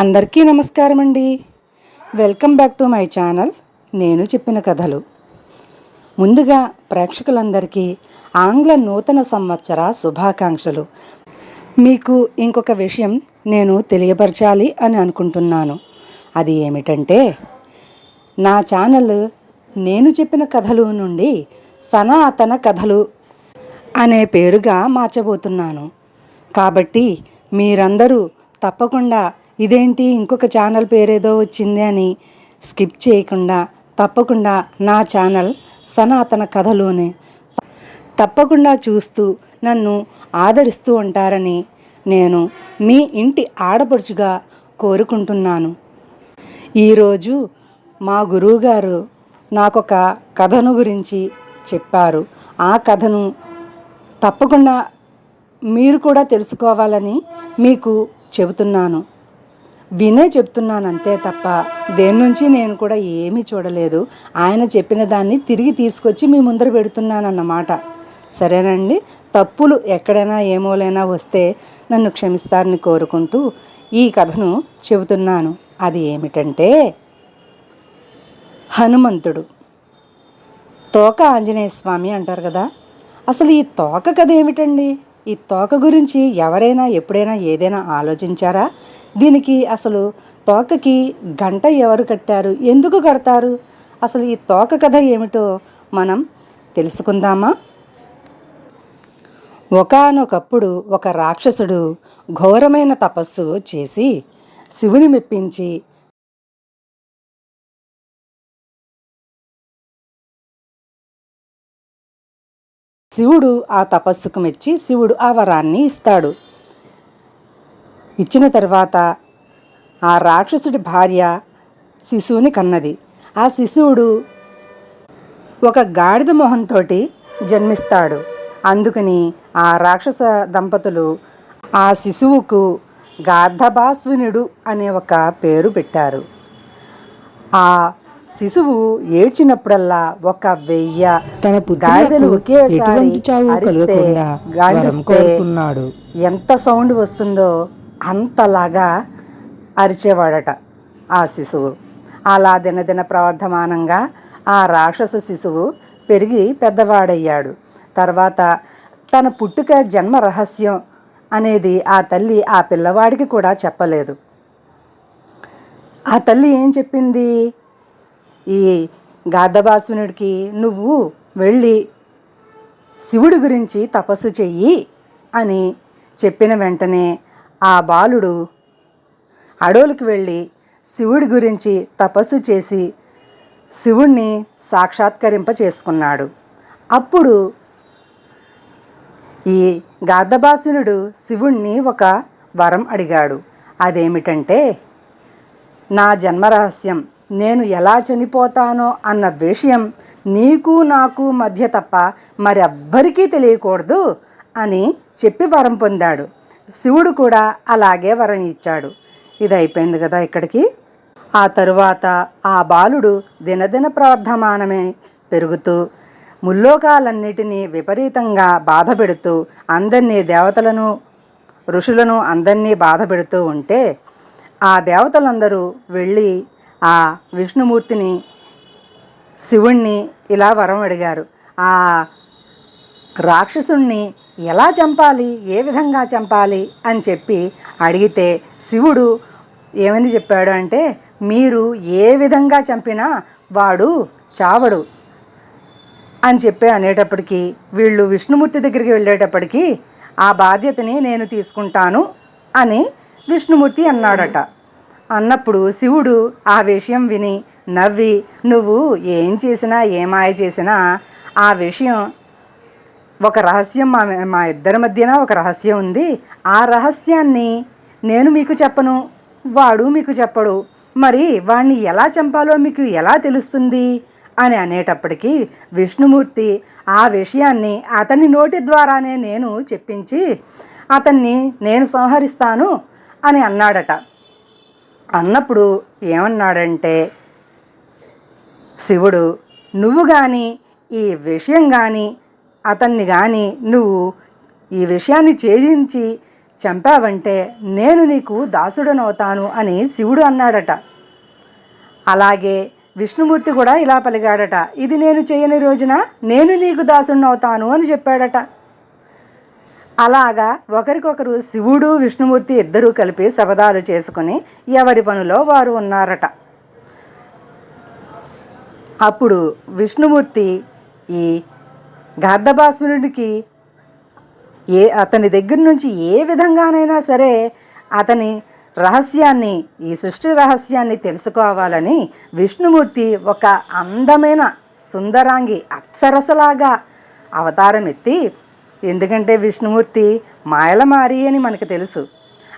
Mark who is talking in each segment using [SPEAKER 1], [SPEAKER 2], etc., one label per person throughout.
[SPEAKER 1] అందరికీ నమస్కారం అండి. Welcome back to my channel. నేను చెప్పిన కథలు. ముందుగా ప్రేక్షకులందరికీ ఆంగ్ల నూతన సంవత్సర శుభాకాంక్షలు. మీకు ఇంకొక విషయం నేను తెలియపరచాలి అని అనుకుంటున్నాను. అది ఏమిటంటే నా ఛానల్ నేను చెప్పిన కథలు నుండి సనాతన కథలు అనే పేరుగా మార్చబోతున్నాను. కాబట్టి మీరందరూ తప్పకుండా ఇదేంటి? ఇంకొక ఛానల్ పేరేదో వచ్చింది అని స్కిప్ చేయకుండా తప్పకుండా నా ఛానల్ సనాతన కథలోనే. తప్పకుండా చూస్తూ నన్ను ఆదరిస్తూ ఉంటారని నేను మీ ఇంటి ఆడపడుచుగా కోరుకుంటున్నాను. ఈరోజు మా గురువుగారు నాకొక కథను గురించి చెప్పారు. ఆ కథను తప్పకుండా మీరు కూడా తెలుసుకోవాలని మీకు చెబుతున్నాను. వినే చెప్తున్నాను అంతే తప్ప దేని నుంచి నేను కూడా ఏమీ చూడలేదు. ఆయన చెప్పిన దాన్ని తిరిగి తీసుకొచ్చి మీ ముందర పెడుతున్నాను అన్నమాట సరేనండి తప్పులు ఎక్కడైనా ఏమోలైనా వస్తే నన్ను క్షమిస్తారని కోరుకుంటూ ఈ కథను చెబుతున్నాను. అది ఏమిటంటే హనుమంతుడు. తోక ఆంజనేయ స్వామి అంటారు కదా అసలు ఈ తోక కథ ఏమిటండి? ఈ తోక గురించి ఎవరైనా ఎప్పుడైనా ఏదైనా ఆలోచించారా? దీనికి అసలు తోకకి గంట ఎవరు కట్టారు? ఎందుకు కడతారు? అసలు ఈ తోక కథ ఏమిటో మనం తెలుసుకుందామా? ఒకానొకప్పుడు ఒక రాక్షసుడు ఘోరమైన తపస్సు చేసి శివుని మెప్పించి శివుడు ఆ తపస్సుకు మెచ్చి శివుడు ఆ వరాన్ని ఇస్తాడు. ఇచ్చిన తర్వాత ఆ రాక్షసుడి భార్య శిశువుని కన్నది. ఆ శిశువుడు ఒక గాడిద మొహంతో జన్మిస్తాడు. అందుకని ఆ రాక్షస దంపతులు ఆ శిశువుకు గార్ధభాస్వినుడు అనే ఒక పేరు పెట్టారు. ఆ శిశువు ఏడ్చినప్పుడల్లా ఒక వెయ్య
[SPEAKER 2] తన పుత్రులకు
[SPEAKER 1] ఒకేసారి అరిస్తే,
[SPEAKER 2] కోరుకున్నాడు.
[SPEAKER 1] ఎంత సౌండ్ వస్తుందో అంతలాగా అరిచేవాడట ఆ శిశువు. అలా దినదిన ప్రవర్ధమానంగా ఆ రాక్షస శిశువు పెరిగి పెద్దవాడయ్యాడు. తర్వాత తన పుట్టుక జన్మ రహస్యం అనేది ఆ తల్లి ఆ పిల్లవాడికి కూడా చెప్పలేదు. ఆ తల్లి ఏం చెప్పింది? ఈ గాధభాసునుడికి నువ్వు వెళ్ళి శివుడి గురించి తపస్సు చెయ్యి అని చెప్పిన వెంటనే ఆ బాలుడు అడవులకు వెళ్ళి శివుడి గురించి తపస్సు చేసి శివుణ్ణి సాక్షాత్కరింప చేసుకున్నాడు. అప్పుడు ఈ గాధభాసునుడు శివుణ్ణి ఒక వరం అడిగాడు. అదేమిటంటే నా జన్మరహస్యం నేను ఎలా చనిపోతానో అన్న విషయం నీకు నాకు మధ్య తప్ప మరెవ్వరికీ తెలియకూడదు అని చెప్పి వరం పొందాడు. శివుడు కూడా అలాగే వరం ఇచ్చాడు. ఇది అయిపోయింది కదా ఇక్కడికి. ఆ తరువాత ఆ బాలుడు దినదిన ప్రవర్ధమానమే పెరుగుతూ ముల్లోకాలన్నిటినీ విపరీతంగా బాధ పెడుతూ అందరినీ దేవతలను ఋషులను అందరినీ బాధ పెడుతూ ఉంటే ఆ దేవతలందరూ వెళ్ళి ఆ విష్ణుమూర్తిని శివుణ్ణి ఇలా వరం అడిగారు. ఆ రాక్షసుణ్ణి ఎలా చంపాలి? ఏ విధంగా చంపాలి? అని చెప్పి అడిగితే శివుడు ఏమని చెప్పాడు అంటే మీరు ఏ విధంగా చంపినా వాడు చావడు అని చెప్పి అనేటప్పటికీ వీళ్ళు విష్ణుమూర్తి దగ్గరికి వెళ్ళేటప్పటికీ ఆ బాధ్యతని నేను తీసుకుంటాను అని విష్ణుమూర్తి అన్నాడట. అన్నప్పుడు శివుడు ఆ విషయం విని నవ్వి నువ్వు ఏం చేసినా ఏమాయ చేసినా ఆ విషయం ఒక రహస్యం మా మా ఇద్దరి మధ్యన ఒక రహస్యం ఉంది. ఆ రహస్యాన్ని నేను మీకు చెప్పను వాడు మీకు చెప్పడు. మరి వాణ్ణి ఎలా చంపాలో మీకు ఎలా తెలుస్తుంది? అని అనేటప్పటికీ విష్ణుమూర్తి ఆ విషయాన్ని అతని నోటి ద్వారానే నేను చెప్పించి అతన్ని నేను సంహరిస్తాను అని అన్నాడట. అన్నప్పుడు ఏమన్నాడంటే శివుడు నువ్వు కానీ ఈ విషయం కానీ అతన్ని కానీ నువ్వు ఈ విషయాన్ని ఛేదించి చంపావంటే నేను నీకు దాసుడనవుతాను అని శివుడు అన్నాడట. అలాగే విష్ణుమూర్తి కూడా ఇలా పలిగాడట ఇది నేను చేయని రోజున నేను నీకు దాసుడినవుతాను అని చెప్పాడట. అలాగా ఒకరికొకరు శివుడు విష్ణుమూర్తి ఇద్దరూ కలిపి శపథాలు చేసుకుని ఎవరి పనిలో వారు ఉన్నారట. అప్పుడు విష్ణుమూర్తి ఈ గార్ధభాసురుడికి ఏ అతని దగ్గర నుంచి ఏ విధంగానైనా సరే అతని రహస్యాన్ని ఈ సృష్టి రహస్యాన్ని తెలుసుకోవాలని విష్ణుమూర్తి ఒక అందమైన సుందరాంగి అప్సరసలాగా అవతారం ఎత్తి ఎందుకంటే విష్ణుమూర్తి మాయల మారి అని మనకు తెలుసు.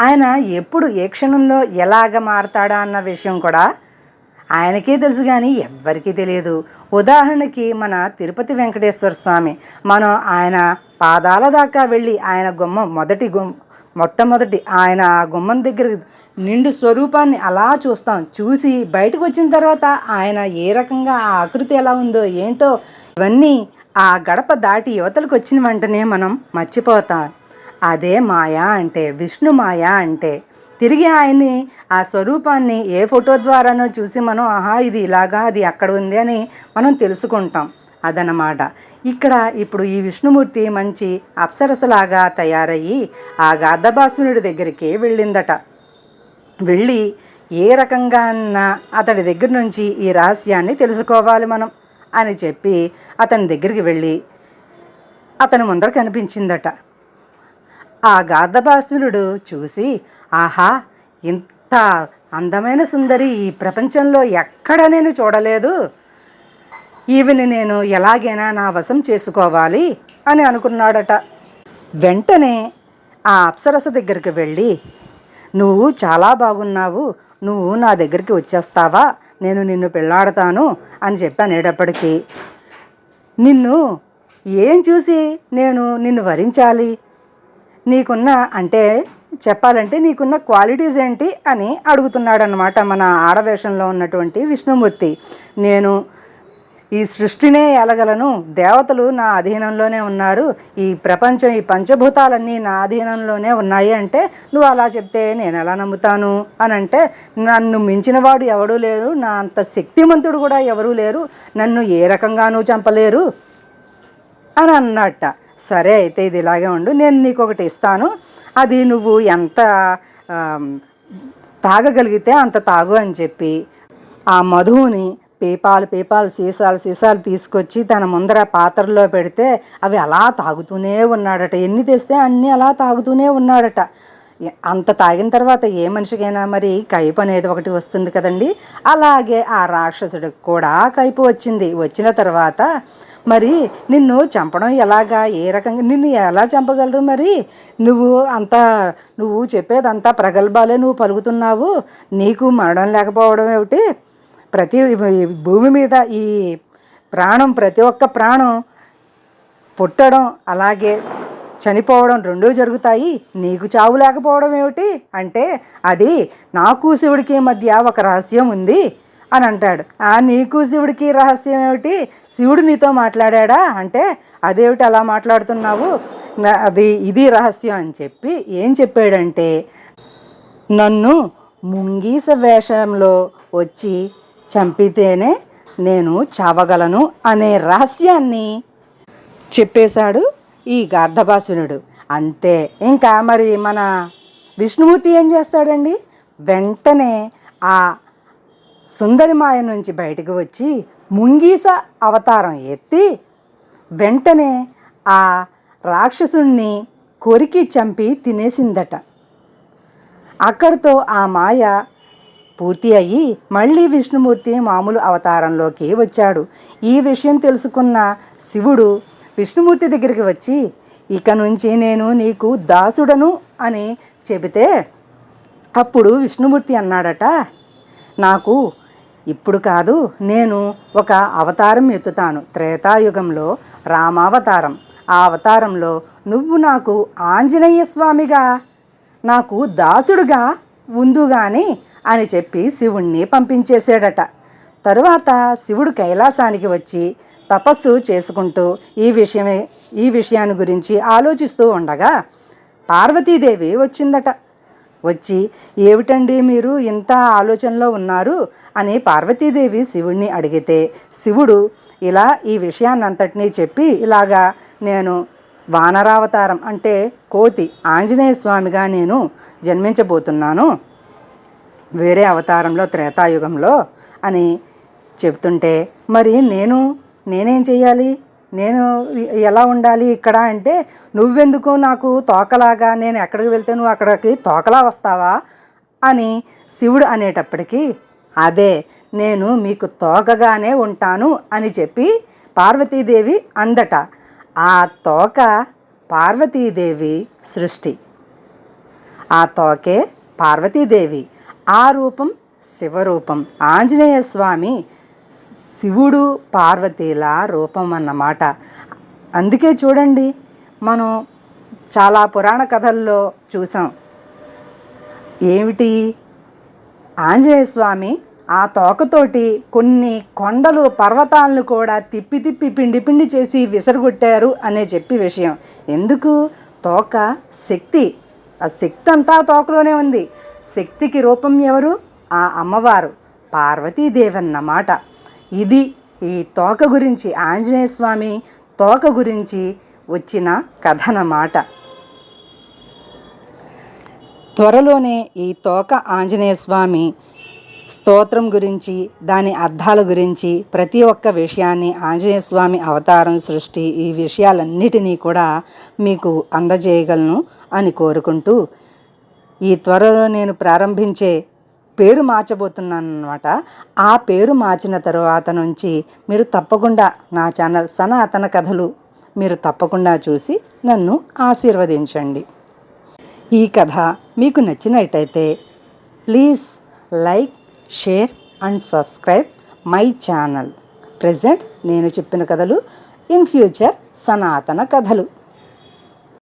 [SPEAKER 1] ఆయన ఎప్పుడు ఏ క్షణంలో ఎలాగ మారతాడా అన్న విషయం కూడా ఆయనకే తెలుసు కానీ ఎవ్వరికీ తెలియదు. ఉదాహరణకి మన తిరుపతి వెంకటేశ్వర స్వామి మనం ఆయన పాదాల దాకా వెళ్ళి ఆయన గుమ్మం మొదటి గుమ్ మొట్టమొదటి ఆయన ఆ గుమ్మం దగ్గర నిండు స్వరూపాన్ని అలా చూస్తాం. చూసి బయటకు వచ్చిన తర్వాత ఆయన ఏ రకంగా ఆ ఆకృతి ఎలా ఉందో ఏంటో ఇవన్నీ ఆ గడప దాటి యువతలకు వచ్చిన వెంటనే మనం మర్చిపోతాం. అదే మాయా అంటే విష్ణు మాయా అంటే. తిరిగి ఆయన్ని ఆ స్వరూపాన్ని ఏ ఫోటో ద్వారానో చూసి మనం ఆహా ఇది ఇలాగా అది అక్కడ ఉంది అని మనం తెలుసుకుంటాం. అదనమాట ఇక్కడ ఇప్పుడు ఈ విష్ణుమూర్తి మంచి అప్సరసలాగా తయారయ్యి ఆ గార్ధభాసునుడి దగ్గరికి వెళ్ళిందట. వెళ్ళి ఏ రకంగా అతడి దగ్గర నుంచి ఈ రహస్యాన్ని తెలుసుకోవాలి మనం. అని చెప్పి అతని దగ్గరికి వెళ్ళి అతని ముందర కనిపించిందట ఆ గార్ధభాసురుడు చూసి ఆహా ఇంత అందమైన సుందరి ఈ ప్రపంచంలో ఎక్కడ నేను చూడలేదు. ఈవిని నేను ఎలాగైనా నా వశం చేసుకోవాలి అని అనుకున్నాడట. వెంటనే ఆ అప్సరస దగ్గరికి వెళ్ళి నువ్వు చాలా బాగున్నావు. నువ్వు నా దగ్గరికి వచ్చేస్తావా? నేను నిన్ను పెళ్ళాడతాను అని చెప్పి అనేటప్పటికీ నిన్ను ఏం చూసి నేను నిన్ను వరించాలి? నీకున్న అంటే చెప్పాలంటే నీకున్న క్వాలిటీస్ ఏంటి అని అడుగుతున్నాడనమాట మన ఆడవేషంలో ఉన్నటువంటి విష్ణుమూర్తి. నేను ఈ సృష్టినే ఎలగలను. దేవతలు నా అధీనంలోనే ఉన్నారు. ఈ ప్రపంచం ఈ పంచభూతాలన్నీ నా అధీనంలోనే ఉన్నాయి అంటే నువ్వు అలా చెప్తే నేను ఎలా నమ్ముతాను? అని అంటే నన్ను మించిన వాడు ఎవడూ లేరు నా అంత శక్తిమంతుడు కూడా ఎవరూ లేరు. నన్ను ఏ రకంగానూ చంపలేరు. అని అన్నట్ట. సరే అయితే ఇది ఇలాగే ఉండు. నేను నీకు ఒకటి ఇస్తాను. అది నువ్వు ఎంత తాగగలిగితే అంత తాగు అని చెప్పి ఆ మధువుని పేపాలు పేపాలు సీసాలు సీసాలు తీసుకొచ్చి తన ముందర పాత్రలో పెడితే అవి అలా తాగుతూనే ఉన్నాడట. ఎన్ని తెస్తే అన్నీ అలా తాగుతూనే ఉన్నాడట. అంత తాగిన తర్వాత ఏ మనిషికైనా మరి కైపు అనేది ఒకటి వస్తుంది కదండి. అలాగే ఆ రాక్షసుడికి కూడా కైపు వచ్చింది. వచ్చిన తర్వాత మరి నిన్ను చంపడం ఎలాగా? ఏ రకంగా? నిన్ను ఎలా చంపగలరు మరి? నువ్వు అంత నువ్వు చెప్పేదంతా ప్రగల్భాలే నువ్వు పలుకుతున్నావు. నీకు మరణం లేకపోవడం ఏమిటి? ప్రతి భూమి మీద ఈ ప్రాణం ప్రతి ఒక్క ప్రాణం పుట్టడం అలాగే చనిపోవడం రెండూ జరుగుతాయి. నీకు చావు లేకపోవడం ఏమిటి? అంటే అది నాకు శివుడికి మధ్య ఒక రహస్యం ఉంది అని అంటాడు. ఆ నీకు శివుడికి రహస్యం ఏమిటి? శివుడు నీతో మాట్లాడా అంటే అదేమిటి అలా మాట్లాడుతున్నావు? అది ఇది రహస్యం అని చెప్పి ఏం చెప్పాడంటే నన్ను ముంగీస వేషంలో వచ్చి చంపితేనే నేను చావగలను అనే రహస్యాన్ని చెప్పేశాడు ఈ గార్ధభాసునుడు. అంతే ఇంకా మరి మన విష్ణుమూర్తి ఏం చేస్తాడండి? వెంటనే ఆ సుందరిమాయ నుంచి బయటకు వచ్చి ముంగీస అవతారం ఎత్తి వెంటనే ఆ రాక్షసుణ్ణి కొరికి చంపి తినేసిందట. అక్కడితో ఆ మాయ పూర్తి అయ్యి మళ్ళీ విష్ణుమూర్తి మామూలు అవతారంలోకి వచ్చాడు. ఈ విషయం తెలుసుకున్న శివుడు విష్ణుమూర్తి దగ్గరికి వచ్చి ఇక నుంచి నేను నీకు దాసుడను అని చెబితే అప్పుడు విష్ణుమూర్తి అన్నాడట నాకు ఇప్పుడు కాదు నేను ఒక అవతారం ఎత్తుతాను. త్రేతాయుగంలో రామావతారం. ఆ అవతారంలో నువ్వు నాకు ఆంజనేయ స్వామిగా నాకు దాసుడుగా ఉందుగాని అని చెప్పి శివుణ్ణి పంపించేశాడట. తరువాత శివుడు కైలాసానికి వచ్చి తపస్సు చేసుకుంటూ ఈ విషయమే ఈ విషయాన్ని గురించి ఆలోచిస్తూ ఉండగా పార్వతీదేవి వచ్చిందట. వచ్చి ఏమిటండి మీరు ఇంత ఆలోచనలో ఉన్నారు? అని పార్వతీదేవి శివుణ్ణి అడిగితే శివుడు ఇలా ఈ విషయాన్నంతటినీ చెప్పి ఇలాగా నేను వానరావతారం అంటే కోతి ఆంజనేయ స్వామిగా నేను జన్మించబోతున్నాను. వేరే అవతారంలో త్రేతాయుగంలో అని చెప్తుంటే మరి నేను నేనేం చెయ్యాలి? నేను ఎలా ఉండాలి ఇక్కడ? అంటే నువ్వెందుకు నాకు తోకలాగా నేను ఎక్కడికి వెళ్తే నువ్వు అక్కడికి తోకలా వస్తావా? అని శివుడు అనేటప్పటికీ అదే నేను మీకు తోకగానే ఉంటాను అని చెప్పి పార్వతీదేవి అందట. ఆ తోక పార్వతీదేవి సృష్టి. ఆ తోకే పార్వతీదేవి. ఆ రూపం శివరూపం. ఆంజనేయ స్వామి శివుడు పార్వతీల రూపం అన్నమాట. అందుకే చూడండి మనం చాలా పురాణ కథల్లో చూసాం. ఏమిటి? ఆంజనేయ స్వామి ఆ తోకతోటి కొన్ని కొండలు పర్వతాలను కూడా తిప్పి తిప్పి పిండి పిండి చేసి విసరగొట్టారు అనే చెప్పి విషయం. ఎందుకు? తోక శక్తి. ఆ శక్తి అంతా తోకలోనే ఉంది. శక్తికి రూపం ఎవరు? ఆ అమ్మవారు. పార్వతీదేవన్నమాట. ఇది ఈ తోక గురించి ఆంజనేయ స్వామి తోక గురించి వచ్చిన కథనమాట. త్వరలోనే ఈ తోక ఆంజనేయ స్వామి స్తోత్రం గురించి దాని అర్థాల గురించి ప్రతి ఒక్క విషయాన్ని ఆంజనేయ స్వామి అవతారం సృష్టి ఈ విషయాలన్నిటినీ కూడా మీకు అందజేయగలను అని కోరుకుంటూ ఈ త్వరలో నేను ప్రారంభించే పేరు మార్చబోతున్నాను అనమాట ఆ పేరు మార్చిన తరువాత నుంచి మీరు తప్పకుండా నా ఛానల్ సనాతన కథలు మీరు తప్పకుండా చూసి నన్ను ఆశీర్వదించండి. ఈ కథ మీకు నచ్చినట్టయితే please like share and subscribe my channel. Present నేను చెప్పిన కథలు ఇన్ ఫ్యూచర్ సనాతన కథలు.